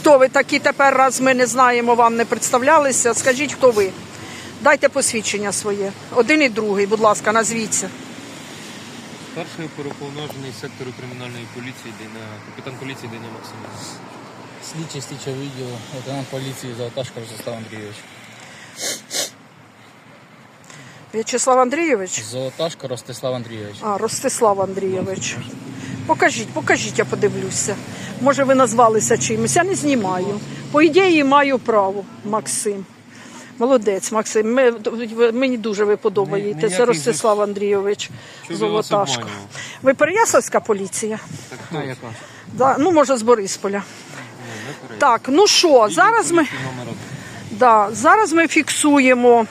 хто ви такі тепер, раз ми не знаємо, вам не представлялися. Скажіть, хто ви? Дайте посвідчення своє. Один і другий, будь ласка, назвіться. Старший переповноважений сектору кримінальної поліції, Дейна, капітан поліції Дейна Максимович. Слідчий слідчого відділу, лейтенант поліції Золоташко Ростислав Андрійович. В'ячеслав Андрійович? Золоташко Ростислав Андрійович. А, Ростислав Андрійович. Покажіть, покажіть, я подивлюся. Може, ви назвалися чимось. Я не знімаю. По ідеї маю право, Максим. Молодець, Максим. Ми, мені дуже ви подобаєтеся, ніякий Ростислав Андрійович Золоташко. Ви Переяславська поліція? Так яка? Да, ну, може, з Борисполя. Так, ну що, зараз ми. Да, зараз ми фіксуємо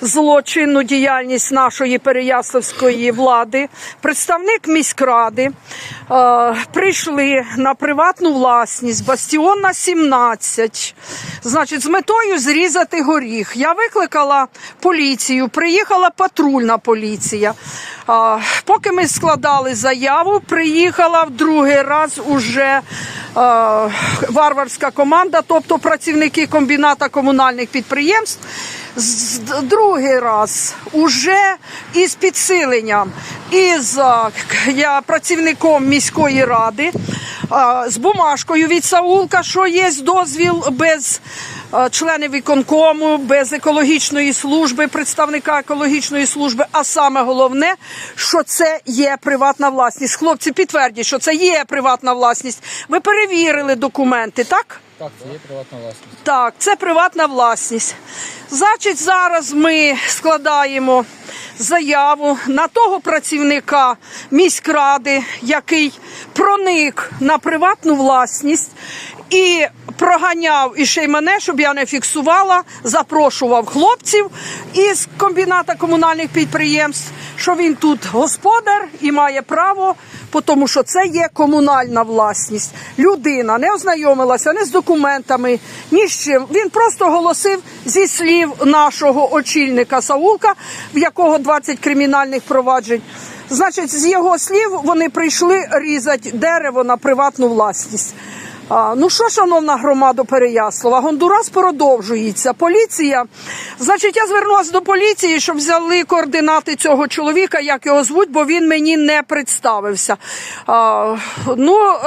злочинну діяльність нашої переяславської влади. Представник міськради е, прийшли на приватну власність Бастіонна 17. Значить, з метою зрізати горіх. Я викликала поліцію, приїхала патрульна поліція. Е, поки ми складали заяву, приїхала в другий раз уже е, варварська команда, тобто працівники комбіната комунальних підприємств. Другий раз уже із підсиленням, із я працівником міської ради, з бумажкою від Саулка, що є дозвіл без а, членів виконкому, без екологічної служби, представника екологічної служби. А саме головне, що це є приватна власність. Хлопці підтвердять, що це є приватна власність. Ви перевірили документи, так? Так, це є приватна власність. Так, це приватна власність. Значить, зараз ми складаємо заяву на того працівника міськради, який проник на приватну власність і проганяв і ще й мене, щоб я не фіксувала, запрошував хлопців із комбіната комунальних підприємств, що він тут господар і має право, тому що це є комунальна власність. Людина не ознайомилася ні з документами, ні з чим. Він просто голосив зі слів нашого очільника Саулка, в якого 20 кримінальних проваджень. Значить, з його слів вони прийшли різати дерево на приватну власність. Ну що, шановна громада Переяслава, Гондурас продовжується. Поліція. Значить, я звернулася до поліції, щоб взяли координати цього чоловіка, як його звуть, бо він мені не представився. А, ну,